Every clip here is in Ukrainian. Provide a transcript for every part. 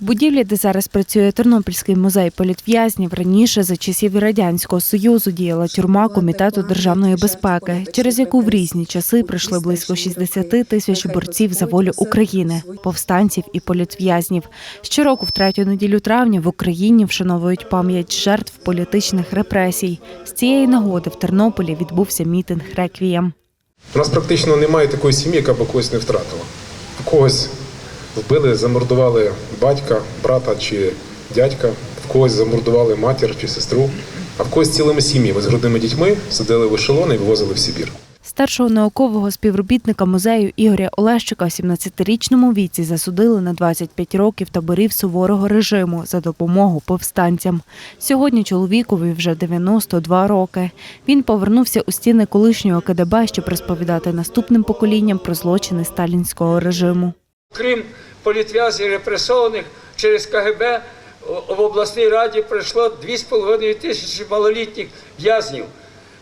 будівлі, де зараз працює Тернопільський музей політв'язнів, раніше за часів Радянського Союзу діяла тюрма Комітету державної безпеки, через яку в різні часи прийшли близько 60 тисяч борців за волю України, повстанців і політв'язнів. Щороку, в третю неділю травня, в Україні вшановують пам'ять жертв політичних репресій. З цієї нагоди в Тернополі відбувся мітинг реквієм. У нас практично немає такої сім'ї, яка б когось не втратила. Когось вбили, замордували батька, брата чи дядька, в когось замордували матір чи сестру, а в когось цілими сім'ями з грудними дітьми сидели в ешелони і вивозили в Сибір. Старшого наукового співробітника музею Ігоря Олещика в 17-річному віці засудили на 25 років таборів суворого режиму за допомогу повстанцям. Сьогодні чоловікові вже 92 роки. Він повернувся у стіни колишнього КДБ, щоб розповідати наступним поколінням про злочини сталінського режиму. Крім політв'язнів репресованих через КГБ в обласній раді пройшло 2,5 тисячі малолітніх в'язнів.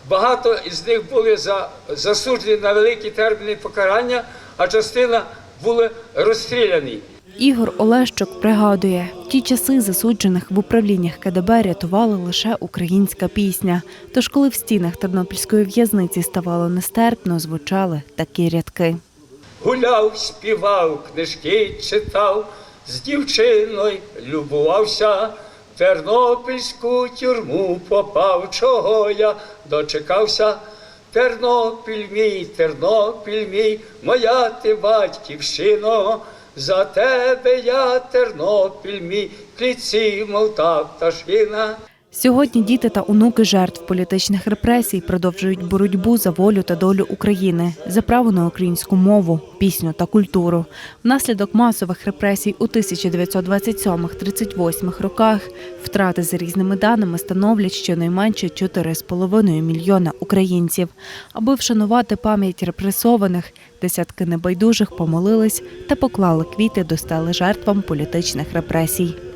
Багато із них були за- засуджені на великі терміни покарання, а частина були розстріляні. Ігор Олещук пригадує, ті часи засуджених в управліннях КДБ рятувала лише українська пісня. Тож, коли в стінах тернопільської в'язниці ставало нестерпно, звучали такі рядки. Гуляв, співав, книжки читав, з дівчиною любувався, в тернопільську тюрму попав, чого я дочекався. Тернопіль мій, Тернопіль мій, моя ти батьківщино, за тебе я Тернопіль мій, в клітці, мов та пташина. Сьогодні діти та онуки жертв політичних репресій продовжують боротьбу за волю та долю України, за право на українську мову, пісню та культуру. Внаслідок масових репресій у 1927-38 роках втрати за різними даними становлять щонайменше 4,5 мільйона українців. Аби вшанувати пам'ять репресованих, десятки небайдужих помолились та поклали квіти до стели жертвам політичних репресій.